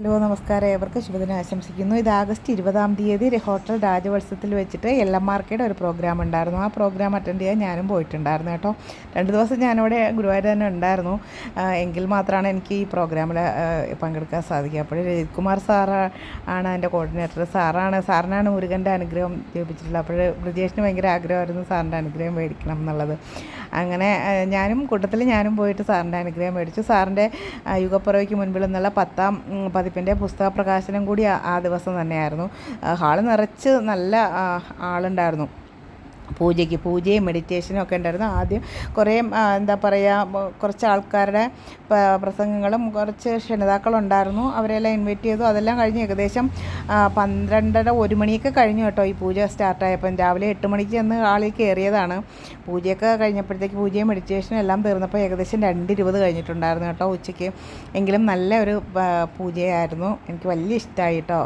Hello നമസ്കാരം. ഏവർക്കും ശുഭദിനം ആശംസിക്കുന്നു. ഇത് ആഗസ്റ്റ് ഇരുപതാം തീയതി ഹോട്ടൽ രാജവത്സവത്തിൽ വെച്ചിട്ട് എൽ എം ആർക്കയുടെ ഒരു പ്രോഗ്രാം ഉണ്ടായിരുന്നു. ആ പ്രോഗ്രാം അറ്റൻഡ് ചെയ്യാൻ ഞാനും പോയിട്ടുണ്ടായിരുന്നു കേട്ടോ. രണ്ട് ദിവസം ഞാനിവിടെ ഗുരുവായൂർ തന്നെ ഉണ്ടായിരുന്നു. എങ്കിൽ മാത്രമാണ് എനിക്ക് ഈ പ്രോഗ്രാമിൽ പങ്കെടുക്കാൻ സാധിക്കുക. അപ്പോൾ രജിത് കുമാർ സാറ് ആണ് എന്റെ കോർഡിനേറ്റർ സാറാണ് സാറിനാണ് മുരുകന്റെ അനുഗ്രഹം ജപിച്ചിട്ടുള്ളത് അപ്പോൾ ബ്രിജേഷിന് ഭയങ്കര ആഗ്രഹമായിരുന്നു സാറിന്റെ അനുഗ്രഹം മേടിക്കണം എന്നുള്ളത്. അങ്ങനെ ഞാനും കൂട്ടത്തിൽ ഞാനും പോയിട്ട് സാറിന്റെ അനുഗ്രഹം മേടിച്ചു. സാറിന്റെ യുഗപ്പുറവയ്ക്ക് മുൻപിൽ നിന്നുള്ള പത്താം ഉം, പതിപ്പിന്റെ പുസ്തക പ്രകാശനം കൂടി ആ- ദിവസം തന്നെയായിരുന്നു. ഹാൾ നിറച്ച് നല്ല ആളുണ്ടായിരുന്നു. പൂജയ്ക്ക് പൂജയും മെഡിറ്റേഷനും ഒക്കെ ഉണ്ടായിരുന്നു. ആദ്യം കുറേ എന്താ പറയുക കുറച്ച് ആൾക്കാരുടെ പ്രസംഗങ്ങളും കുറച്ച് ക്ഷണിതാക്കളുണ്ടായിരുന്നു അവരെല്ലാം ഇൻവൈറ്റ് ചെയ്തു. അതെല്ലാം കഴിഞ്ഞ് ഏകദേശം പന്ത്രണ്ടര ഒരു മണിയൊക്കെ കഴിഞ്ഞു കേട്ടോ ഈ പൂജ സ്റ്റാർട്ടായപ്പം രാവിലെ എട്ട് മണിക്ക് ചെന്ന് ആളിൽ കയറിയതാണ്. പൂജയൊക്കെ കഴിഞ്ഞപ്പോഴത്തേക്ക് പൂജയും മെഡിറ്റേഷനും എല്ലാം തീർന്നപ്പോൾ ഏകദേശം രണ്ട് ഇരുപത് കഴിഞ്ഞിട്ടുണ്ടായിരുന്നു കേട്ടോ ഉച്ചയ്ക്ക്. എങ്കിലും നല്ല ഒരു പൂജയായിരുന്നു. എനിക്ക് വലിയ ഇഷ്ടമായി കേട്ടോ.